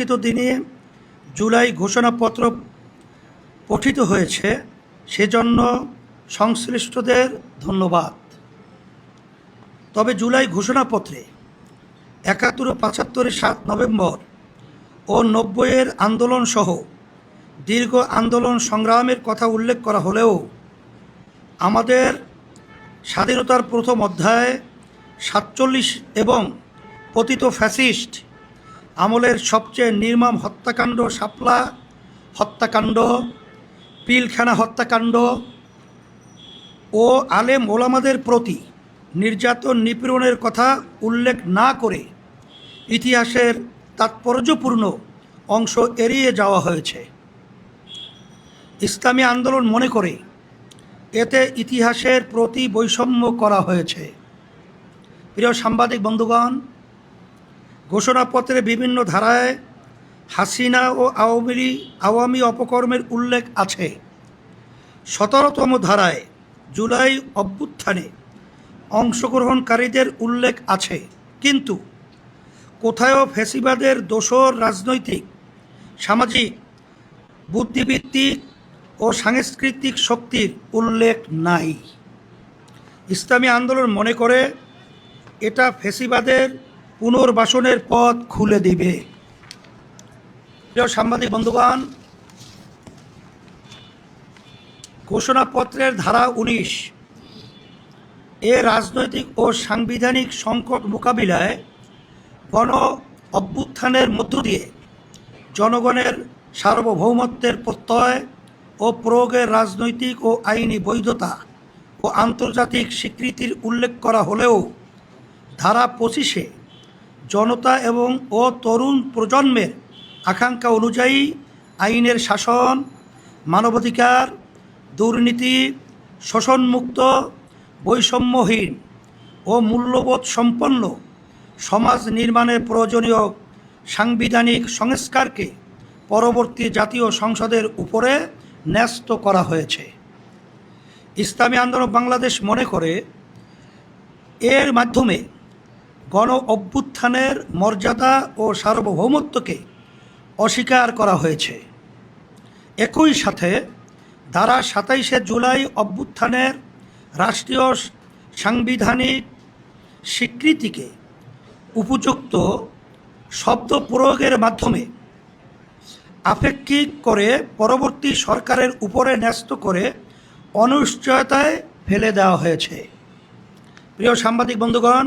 নির্বাচিত দিনে জুলাই ঘোষণাপত্র পঠিত হয়েছে, সেজন্য সংশ্লিষ্টদের ধন্যবাদ। তবে জুলাই ঘোষণাপত্রে একাত্তর পঁচাত্তরের সাত নভেম্বর ও নব্বইয়ের আন্দোলন সহ দীর্ঘ আন্দোলন সংগ্রামের কথা উল্লেখ করা হলেও আমাদের স্বাধীনতার প্রথম অধ্যায়ে সাতচল্লিশ এবং পতিত ফ্যাসিস্ট আমলের সবচেয়ে নির্মম হত্যাকাণ্ড শাপলা, হত্যাকাণ্ড, পিলখানা হত্যাকাণ্ড ও আলেম ওলামাদের প্রতি নির্যাতন নিপীড়নের কথা উল্লেখ না করে ইতিহাসের তাৎপর্যপূর্ণ অংশ এড়িয়ে যাওয়া হয়েছে। ইসলামী আন্দোলন মনে করে এতে ইতিহাসের প্রতি বৈষম্য করা হয়েছে। প্রিয় সাংবাদিক বন্ধুগণ ঘোষণাপত্রে বিভিন্ন ধারায় হাসিনা ও আওয়ামী আওয়ামী অপকর্মের উল্লেখ আছে। সতেরোতম ধারায় জুলাই অভ্যুত্থানে অংশগ্রহণকারীদের উল্লেখ আছে। কিন্তু কোথায়ও ফেসিবাদের দোসর রাজনৈতিক, সামাজিক বুদ্ধিভিত্তিক ও সাংস্কৃতিক শক্তির উল্লেখ নাই। ইসলামী আন্দোলন মনে করে এটা ফেসিবাদের পুনর্বাসনের পথ খুলে দিবে। প্রিয় সাংবাদিক বন্ধুগণ, ঘোষণাপত্রের ধারা উনিশ এ রাজনৈতিক ও সাংবিধানিক সংকট মোকাবিলায় গণ অভ্যুত্থানের মধ্য দিয়ে জনগণের সার্বভৌমত্বের প্রত্যয় ও প্রয়োগের রাজনৈতিক ও আইনি বৈধতা ও আন্তর্জাতিক স্বীকৃতির উল্লেখ করা হলেও ধারা পঁচিশে জনতা এবং ও তরুণ প্রজন্মের আকাঙ্ক্ষা অনুযায়ী আইনের শাসন, মানবাধিকার, দুর্নীতি, শোষণমুক্ত, বৈষম্যহীন ও মূল্যবোধ সম্পন্ন সমাজ নির্মাণের প্রয়োজনীয় সাংবিধানিক সংস্কারকে পরবর্তী জাতীয় সংসদের উপরে ন্যস্ত করা হয়েছে। ইসলামী আন্দোলন বাংলাদেশ মনে করে, এর মাধ্যমে গণ অভ্যুত্থানের মর্যাদা ও সার্বভৌমত্বকে অস্বীকার করা হয়েছে। একই সাথে ধারা সাতাইশে জুলাই অভ্যুত্থানের রাষ্ট্রীয় সাংবিধানিক স্বীকৃতিকে উপযুক্ত শব্দ প্রয়োগের মাধ্যমে আপেক্ষিক করে পরবর্তী সরকারের উপরে ন্যস্ত করে অনিশ্চয়তায় ফেলে দেওয়া হয়েছে। প্রিয় সাংবাদিক বন্ধুগণ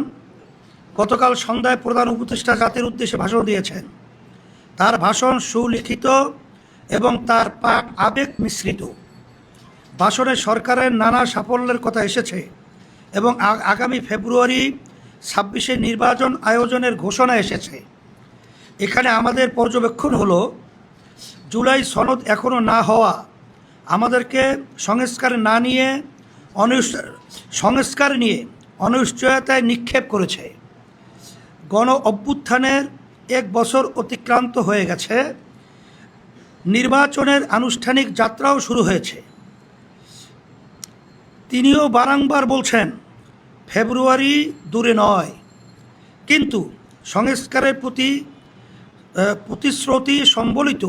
গতকাল সন্ধ্যায় প্রধান উপদেষ্টা জাতির উদ্দেশ্যে ভাষণ দিয়েছেন। তার ভাষণ সুলিখিত এবং তার পাঠ আবেগ মিশ্রিত। ভাষণে সরকারের নানা সাফল্যের কথা এসেছে এবং আগামী ফেব্রুয়ারি ছাব্বিশে নির্বাচন আয়োজনের ঘোষণা এসেছে। এখানে আমাদের পর্যবেক্ষণ হলো, জুলাই সনদ এখনও না হওয়া, আমাদেরকে সংস্কার না নিয়ে সংস্কার নিয়ে অনিশ্চয়তায় নিক্ষেপ করেছে। গণ অভ্যুত্থানের এক বছর অতিক্রান্ত হয়ে গেছে। নির্বাচনের আনুষ্ঠানিক যাত্রাও শুরু হয়েছে। তিনিও বারংবার বলছেন, ফেব্রুয়ারি দূরে নয়। কিন্তু সংস্কারের প্রতি প্রতিশ্রুতি সম্বলিত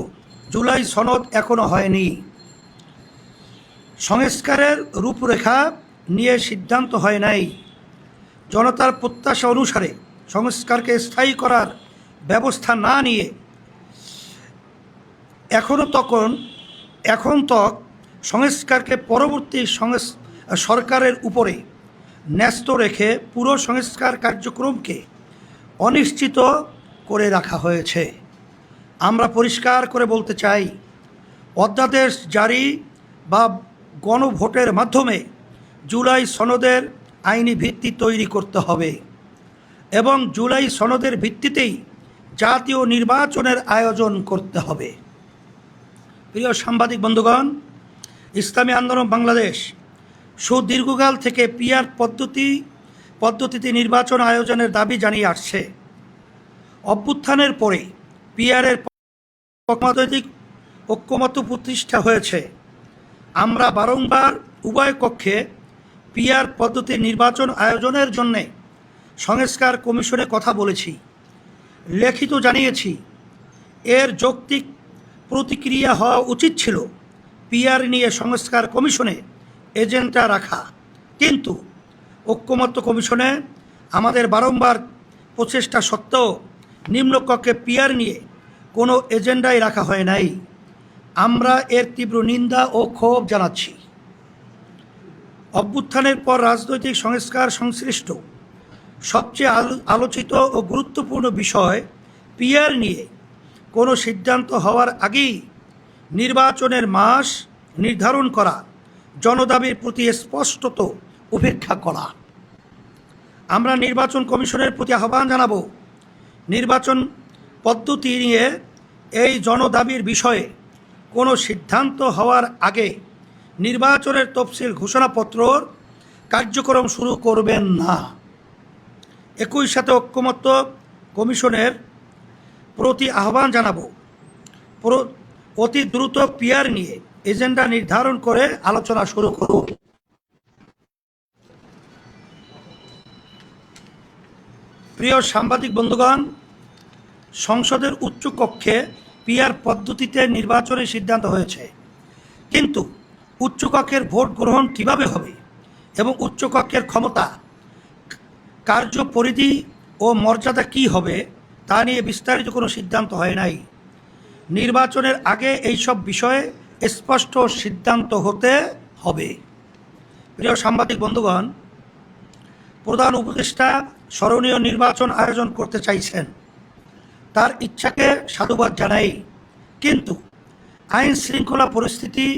জুলাই সনদ এখনও হয়নি। সংস্কারের রূপরেখা নিয়ে সিদ্ধান্ত হয় নাই। জনতার প্রত্যাশা অনুসারে সংস্কারকে স্থায়ী করার ব্যবস্থা না নিয়ে এখনও তখন, এখন তক সংস্কারকে পরবর্তী সংস- সরকারের উপরে ন্যস্ত রেখে পুরো সংস্কার কার্যক্রমকে অনিশ্চিত করে রাখা হয়েছে। আমরা পরিষ্কার করে বলতে চাই, অধ্যাদেশ জারি বা গণভোটের মাধ্যমে জুলাই সনদের আইনি ভিত্তি তৈরি করতে হবে। এবং জুলাই সনদের ভিত্তিতেই জাতীয় নির্বাচনের আয়োজন করতে হবে। প্রিয় সাংবাদিক বন্ধুগণ, ইসলামী আন্দোলন বাংলাদেশ সুদীর্ঘকাল থেকে পিআর পদ্ধতি, পদ্ধতিতে নির্বাচন আয়োজনের দাবি জানিয়ে আসছে। অভ্যুত্থানের পরে পিআরের পক্ষান্তরিক ঐক্যমত্য প্রতিষ্ঠা হয়েছে। আমরা বারংবার উভয় কক্ষে পিআর পদ্ধতির নির্বাচন আয়োজনের জন্যে সংস্কার কমিশনে কথা বলেছি, লেখিত জানিয়েছি। এর যৌক্তিক প্রতিক্রিয়া হওয়া উচিত ছিল পিআর নিয়ে সংস্কার কমিশনে এজেন্ডা রাখা। কিন্তু ঐক্যমত্য কমিশনে আমাদের বারংবার প্রচেষ্টা সত্ত্বেও নিম্নকক্ষে পিআর নিয়ে কোনো এজেন্ডাই রাখা হয় নাই। আমরা এর তীব্র নিন্দা ও ক্ষোভ জানাচ্ছি। অভ্যুত্থানের পর রাজনৈতিক সংস্কার সংশ্লিষ্ট সবচেয়ে আলো- আলোচিত ও গুরুত্বপূর্ণ বিষয় পিআর নিয়ে। কোনো সিদ্ধান্ত হওয়ার আগেই নির্বাচনের মাস নির্ধারণ করা, জনদাবির প্রতি স্পষ্টত উপেক্ষা করা। আমরা নির্বাচন কমিশনের প্রতি আহ্বান জানাব, নির্বাচন পদ্ধতি নিয়ে এই জনদাবির বিষয়ে কোনো সিদ্ধান্ত হওয়ার আগে নির্বাচনের তফসিল ঘোষণাপত্রর কার্যক্রম শুরু করবেন না। একই সাথে ঐক্যমত্য কমিশনের প্রতি আহ্বান জানাব। অতি দ্রুত পিয়ার নিয়ে এজেন্ডা নির্ধারণ করে আলোচনা শুরু করুন প্রিয় সাংবাদিক বন্ধুগণ, সংসদের উচ্চ কক্ষে পিয়ার পদ্ধতিতে নির্বাচনের সিদ্ধান্ত হয়েছে। কিন্তু উচ্চকক্ষের ভোট গ্রহণ কীভাবে হবে এবং উচ্চকক্ষের ক্ষমতা কার্য পরিধি ও মর্যাদা কি হবে তা নিয়ে বিস্তারিত কোনো সিদ্ধান্ত হয় নাই। নির্বাচনের আগে এইসব বিষয়ে স্পষ্ট সিদ্ধান্ত হতে হবে। প্রিয় সাংবাদিক বন্ধুগণ, প্রধান উপদেষ্টা স্মরণীয় নির্বাচন আয়োজন করতে চাইছেন। তার ইচ্ছাকে সাধুবাদ জানাই। কিন্তু আইন শৃঙ্খলা পরিস্থিতি,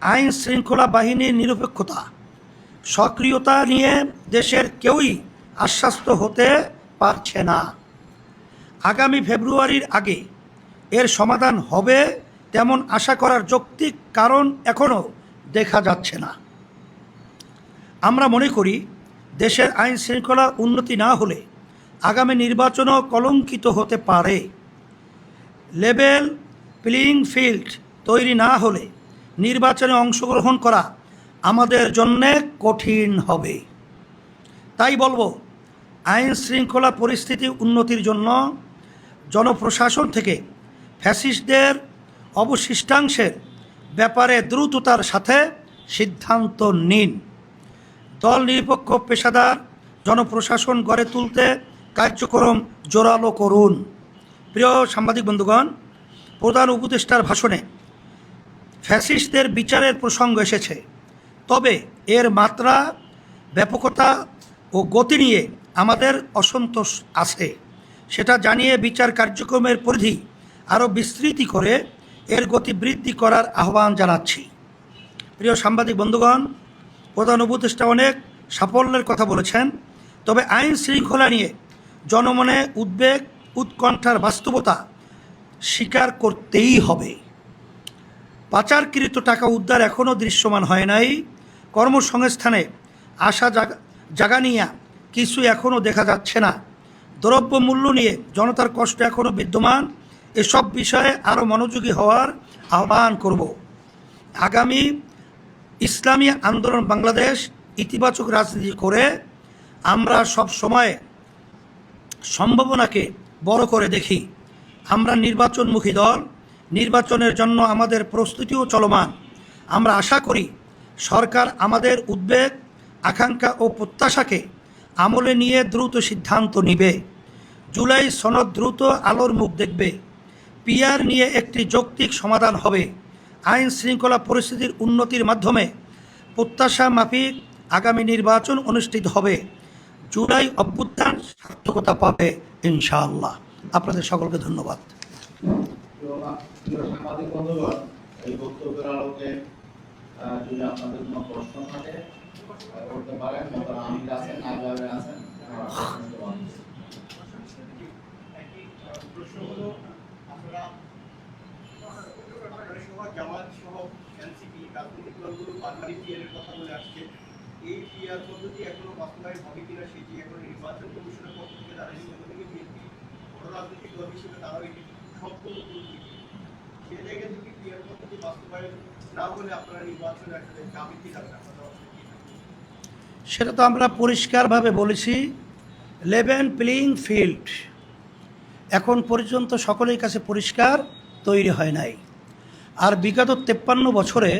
আইন শৃঙ্খলা বাহিনীর নিরপেক্ষতা, সক্রিয়তা নিয়ে দেশের কেউই আশ্বস্ত হতে পারছে না। আগামী ফেব্রুয়ারির আগে এর সমাধান হবে তেমন আশা করার যৌক্তিক কারণ এখনও দেখা যাচ্ছে না। আমরা মনে করি, দেশের আইন শৃঙ্খলা উন্নতি না হলে আগামী নির্বাচনও কলঙ্কিত হতে পারে। লেভেল প্লেয়িং ফিল্ড তৈরি না হলে নির্বাচনে অংশগ্রহণ করা আমাদের জন্যে কঠিন হবে। তাই বলব, আইন শৃঙ্খলা পরিস্থিতি উন্নতির জন্য জনপ্রশাসন থেকে ফ্যাসিস্টদের অবশিষ্টাংশের ব্যাপারে দ্রুততার সাথে সিদ্ধান্ত নিন। দল নিরপেক্ষ পেশাদার জনপ্রশাসন গড়ে তুলতে কার্যক্রম জোরালো করুন। প্রিয় সাংবাদিক বন্ধুগণ, প্রধান উপদেষ্টার ভাষণে ফ্যাসিস্টদের বিচারের প্রসঙ্গ এসেছে। তবে এর মাত্রা, ব্যাপকতা গতি নিয়ে আমাদের অসন্তোষ আছে। সেটা জানিয়ে বিচার কার্যক্রমের পরিধি আরও বিস্তৃতি করে এর গতি বৃদ্ধি করার আহ্বান জানাচ্ছি। প্রিয় সাংবাদিক বন্ধুগণ, প্রধান উপদেষ্টা অনেক সাফল্যের কথা বলেছেন, তবে আইন শৃঙ্খলা নিয়ে জনমনে উদ্বেগ, উৎকণ্ঠার বাস্তবতা স্বীকার করতেই হবে। পাচারকৃত টাকা উদ্ধার এখনও দৃশ্যমান হয় নাই। কর্মসংস্থানে আশা জাগা জাগানিয়া কিছু এখনও দেখা যাচ্ছে না। দ্রব্য মূল্য নিয়ে জনতার কষ্ট এখনও বিদ্যমান। এসব বিষয়ে আরও মনোযোগী হওয়ার আহ্বান করব। আগামী ইসলামী আন্দোলন বাংলাদেশ ইতিবাচক রাজনীতি করে আমরা সব সময় সম্ভাবনাকে বড় করে দেখি। আমরা নির্বাচনমুখী দল। নির্বাচনের জন্য আমাদের প্রস্তুতিও চলমান। আমরা আশা করি সরকার আমাদের উদ্বেগ আকাঙ্ক্ষা ও প্রত্যাশাকে আমলে নিয়ে দ্রুত সিদ্ধান্ত নিবে। জুলাই সনদ দ্রুত আলোর মুখ দেখবে। পিয়ার নিয়ে একটি যৌক্তিক সমাধান হবে। আইন শৃঙ্খলা পরিস্থিতির উন্নতির মাধ্যমে প্রত্যাশা মাফিক আগামী নির্বাচন অনুষ্ঠিত হবে। জুলাই অভ্যুত্থান সার্থকতা পাবে ইনশাআল্লাহ। আপনাদের সকলকে ধন্যবাদ। এই বক্তব্যের আলোকে যদি আপনাদের কোনো প্রশ্ন থাকে করতে পারেন আমির আছেন আজহারে আছেন এই পিয়ার পদ্ধতি এখনও বাস্তবায়ন হবে কিনা সেটি এখন নির্বাচন থেকে তারা নিয়মিত থেকে বিএনপি বড় রাজনৈতিক দল হিসেবে যদি পিয়ার পদ্ধতি বাস্তবায়ন সেটা তো আমরা পরিষ্কারভাবে বলেছি। লেভেন প্লেয়িং ফিল্ড এখন পর্যন্ত সকলের কাছে পরিষ্কার তৈরি হয় নাই। আর বিগত তেপ্পান্ন বছরে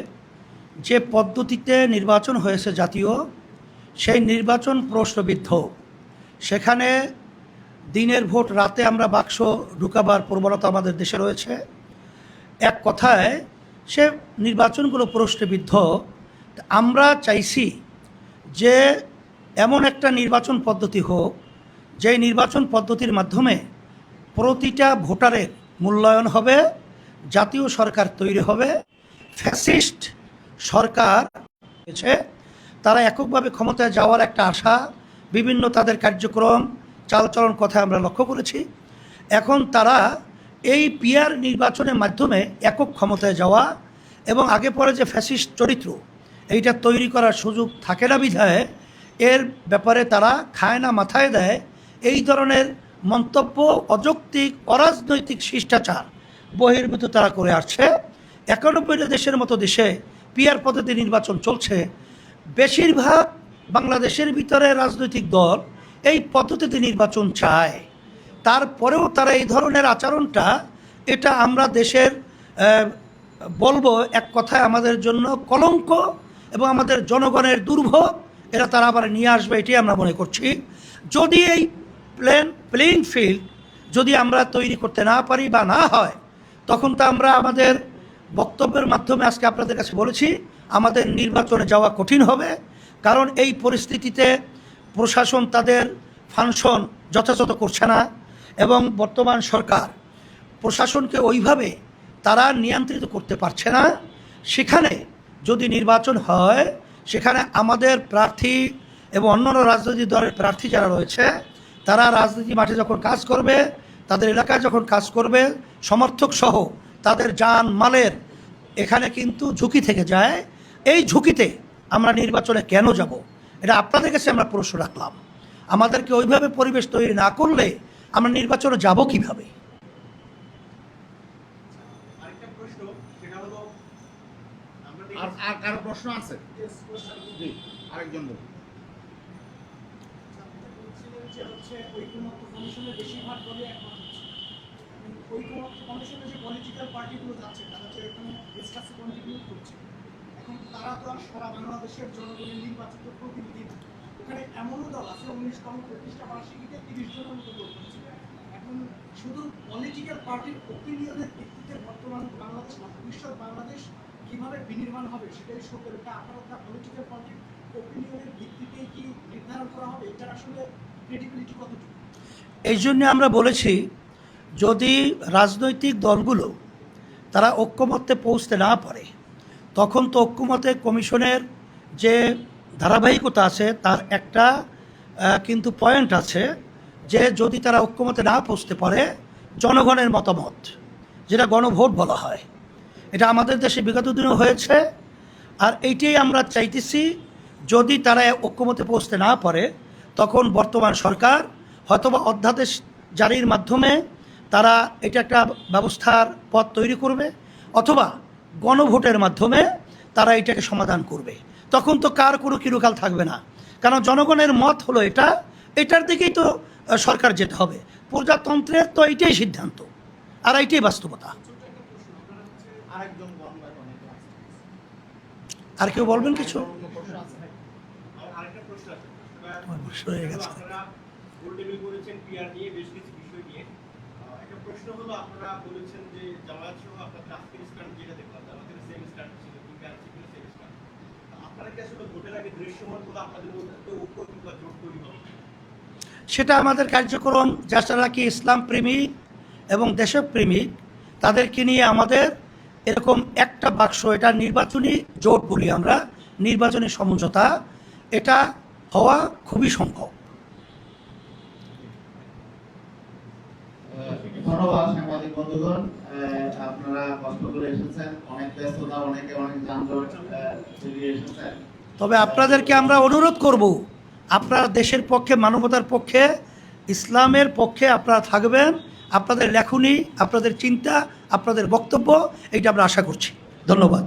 যে পদ্ধতিতে নির্বাচন হয়েছে জাতীয়, সেই নির্বাচন প্রশ্নবিদ্ধ। সেখানে দিনের ভোট রাতে আমরা বাক্স ঢুকাবার প্রবণতা আমাদের দেশে রয়েছে। এক কথায় সে নির্বাচনগুলো প্রশ্নবিদ্ধ। আমরা চাইছি যে এমন একটা নির্বাচন পদ্ধতি হোক যে নির্বাচন পদ্ধতির মাধ্যমে প্রতিটা ভোটারের মূল্যায়ন হবে, জাতীয় সরকার তৈরি হবে, ফ্যাসিস্ট সরকার হয়েছে, তারা এককভাবে ক্ষমতায় যাওয়ার একটা আশা, বিভিন্ন তাদের কার্যক্রম, চালচলন কথা আমরা লক্ষ্য করেছি। এখন তারা এই পিয়ার নির্বাচনের মাধ্যমে একক ক্ষমতায় যাওয়া এবং আগে পরে যে ফ্যাসিস্ট চরিত্র, এইটা তৈরি করার সুযোগ থাকে না বিধায় এর ব্যাপারে তারা খায় না মাথায় দেয়। এই ধরনের মন্তব্য, অযৌক্তিক, অরাজনৈতিক শিষ্টাচার বহির্ভূত তারা করে আসছে। একানব্বইটা দেশের মতো দেশে পিয়ার পদ্ধতি নির্বাচন চলছে। বেশিরভাগ বাংলাদেশের ভিতরে রাজনৈতিক দল এই পদ্ধতিতে নির্বাচন চায়। তারপরেও তারা এই ধরনের আচরণটা, এটা আমরা দেশের বলব এক কথায় আমাদের জন্য কলঙ্ক এবং আমাদের জনগণের দুর্ভোগ, এটা তারা আবার নিয়ে আসবে, এটাই আমরা মনে করছি। যদি এই প্লেন প্লেইং ফিল্ড যদি আমরা তৈরি করতে না পারি বা না হয়, তখন তো আমরা আমাদের বক্তব্যের মাধ্যমে আজকে আপনাদের কাছে বলেছি, আমাদের নির্বাচনে যাওয়া কঠিন হবে, কারণ এই পরিস্থিতিতে প্রশাসন তাদের ফাংশন যথাযথ করছে না। এবং বর্তমান সরকার প্রশাসনকে ওইভাবে তারা নিয়ন্ত্রিত করতে পারছে না। সেখানে যদি নির্বাচন হয়, সেখানে আমাদের প্রার্থী এবং অন্যান্য রাজনৈতিক দলের প্রার্থী যারা রয়েছে, তারা রাজনীতি মাঠে যখন কাজ করবে, তাদের এলাকায় যখন কাজ করবে, সমর্থক সহ তাদের যান মালের এখানে কিন্তু ঝুঁকি থেকে যায়। এই ঝুঁকিতে আমরা নির্বাচনে কেন যাব? এটা আপনাদের কাছে আমরা প্রশ্ন রাখলাম। আমাদেরকে ওইভাবে পরিবেশ তৈরি না করলে আমরা নির্বাচনে যাব কীভাবে? আরেকটা প্রশ্ন সেটা হলো আমরা আর দেখেছি আর কারও প্রশ্ন আছে? আরেকজন বলুন। এখন তারা তো আর সারা বাংলাদেশের জনগণের নির্বাচিত প্রতিনিধি না এখানে এমনও দল আছে, উনিশতম প্রতিষ্ঠা বার্ষিকীতে তিরিশ জনের মতো করছে এখন শুধু পলিটিক্যাল পার্টির ওপিনিয়নের ভিত্তিতে বর্তমান বাংলাদেশ ভবিষ্যৎ বাংলাদেশ কীভাবে বিনির্মাণ হবে সেটাই আপাতত পলিটিক্যাল পার্টির ওপিনিয়নের ভিত্তিতেই কি নির্ধারণ করা হবে, এটার আসলে ক্রেডিবিলিটি কতটুকু? এই জন্য আমরা বলেছি, যদি রাজনৈতিক দলগুলো তারা ঐক্যমত্যে পৌঁছতে না পারে, তখন তো ঐক্যমতে কমিশনের যে ধারাবাহিকতা আছে, তার একটা কিন্তু পয়েন্ট আছে যে যদি তারা ঐক্যমতে না পৌঁছতে পারে, জনগণের মতামত, যেটা গণভোট বলা হয়, এটা আমাদের দেশে বিগত দিনও হয়েছে, আর এইটাই আমরা চাইতেছি যদি তারা ঐক্যমতে পৌঁছতে না পারে, তখন বর্তমান সরকার হয়তোবা অধ্যাদেশ জারির মাধ্যমে তারা এটা একটা ব্যবস্থার পথ তৈরি করবে, অথবা গণভোটের মাধ্যমে তারা এটাকে সমাধান করবে। তখন তো কার কোনো কিরুকাল থাকবে না কারণ জনগণের মত হলো এটা এটার দিকেই তো সরকার যেতে হবে প্রজাতন্ত্রের তো এইটাই সিদ্ধান্ত, আর এইটাই বাস্তবতা। আর কেউ বলবেন কিছু। আপনারা বলেছেন যে জামায়াত সহ আপনাদের আজকের যেটা দেখলাম জামাতের সেম স্ট্যান্ড ছিল সেটা আমাদের কার্যক্রম যারা কি ইসলাম প্রেমিক এবং দেশপ্রেমিক তাদেরকে নিয়ে আমাদের এরকম একটা বাক্স এটা নির্বাচনী জোট বলি আমরা নির্বাচনী সমঝোতা এটা হওয়া খুবই সম্ভব। ধন্যবাদ সাংবাদিক বন্ধুগণ। আপনারা কষ্ট করে এসেছেন অনেক ব্যস্ততা অনেকে অনেক যানজট পেরিয়ে এসেছেন তবে আপনাদেরকে আমরা অনুরোধ করব আপনারা দেশের পক্ষে মানবতার পক্ষে ইসলামের পক্ষে আপনারা থাকবেন আপনাদের লেখনী আপনাদের চিন্তা আপনাদের বক্তব্য এটা আমরা আশা করছি। ধন্যবাদ।